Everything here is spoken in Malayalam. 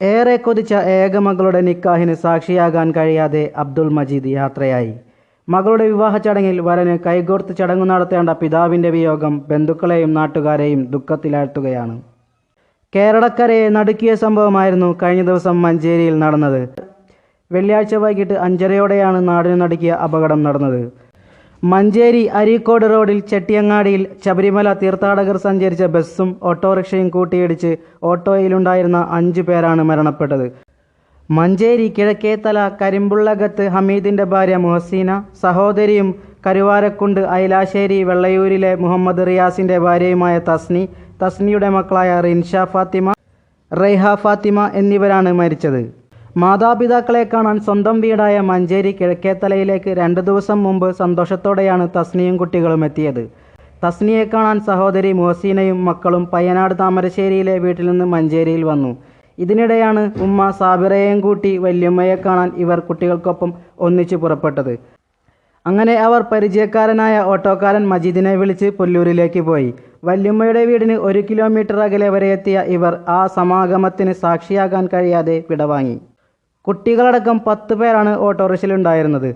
ഏറെ കൊതിച്ച ഏക മകളുടെ നിക്കാഹിന് സാക്ഷിയാകാൻ കഴിയാതെ അബ്ദുൾ മജീദ് യാത്രയായി. മകളുടെ വിവാഹ ചടങ്ങിൽ വരന് കൈകോർത്ത് ചടങ്ങ് നടത്തേണ്ട പിതാവിന്റെ വിയോഗം ബന്ധുക്കളെയും നാട്ടുകാരെയും ദുഃഖത്തിലാഴ്ത്തുകയാണ്. കേരളക്കരയെ നടുക്കിയ സംഭവമായിരുന്നു കഴിഞ്ഞ ദിവസം മഞ്ചേരിയിൽ നടന്നത്. വെള്ളിയാഴ്ച വൈകിട്ട് അഞ്ചരയോടെയാണ് നാടിന് നടുക്കിയ അപകടം നടന്നത്. മഞ്ചേരി അരീക്കോട് റോഡിൽ ചെട്ടിയങ്ങാടിയിൽ ശബരിമല തീർത്ഥാടകർ സഞ്ചരിച്ച ബസ്സും ഓട്ടോറിക്ഷയും കൂട്ടിയിടിച്ച് ഓട്ടോയിലുണ്ടായിരുന്ന അഞ്ചു പേരാണ് മരണപ്പെട്ടത്. മഞ്ചേരി കിഴക്കേത്തല കരിമ്പുള്ളകത്ത് ഹമീദിന്റെ ഭാര്യ മുഹസീന സഹോദരിയും കരുവാരക്കുണ്ട് ഐലാശ്ശേരി വെള്ളയൂരിലെ മുഹമ്മദ് റിയാസിന്റെ ഭാര്യയുമായ തസ്നി തസ്നിയുടെ മക്കളായ റിൻഷ ഫാത്തിമ റൈഹ ഫാത്തിമ എന്നിവരാണ് മരിച്ചത്. മാതാപിതാക്കളെ കാണാൻ സ്വന്തം വീടായ മഞ്ചേരി കിഴക്കേത്തലയിലേക്ക് രണ്ടു ദിവസം മുമ്പ് സന്തോഷത്തോടെയാണ് തസ്നിയും കുട്ടികളും എത്തിയത്. തസ്നിയെ കാണാൻ സഹോദരി മുഹസീനയും മക്കളും പയ്യനാട് താമരശ്ശേരിയിലെ വീട്ടിൽ നിന്ന് മഞ്ചേരിയിൽ വന്നു. ഇതിനിടെയാണ് ഉമ്മ സാബിറയെയും കൂട്ടി വല്യമ്മയെ കാണാൻ ഇവർ കുട്ടികൾക്കൊപ്പം ഒന്നിച്ചു പുറപ്പെട്ടത്. അങ്ങനെ അവർ പരിചയക്കാരനായ ഓട്ടോക്കാരൻ മജീദിനെ വിളിച്ച് പുല്ലൂരിലേക്ക് പോയി. വല്യമ്മയുടെ വീടിന് ഒരു കിലോമീറ്റർ അകലെ വരെ എത്തിയ ഇവർ ആ സമാഗമത്തിന് സാക്ഷിയാകാൻ കഴിയാതെ വിടവാങ്ങി. കുട്ടികളടക്കം പത്ത് പേരാണ് ഓട്ടോറിക്ഷയിലുണ്ടായിരുന്നത്.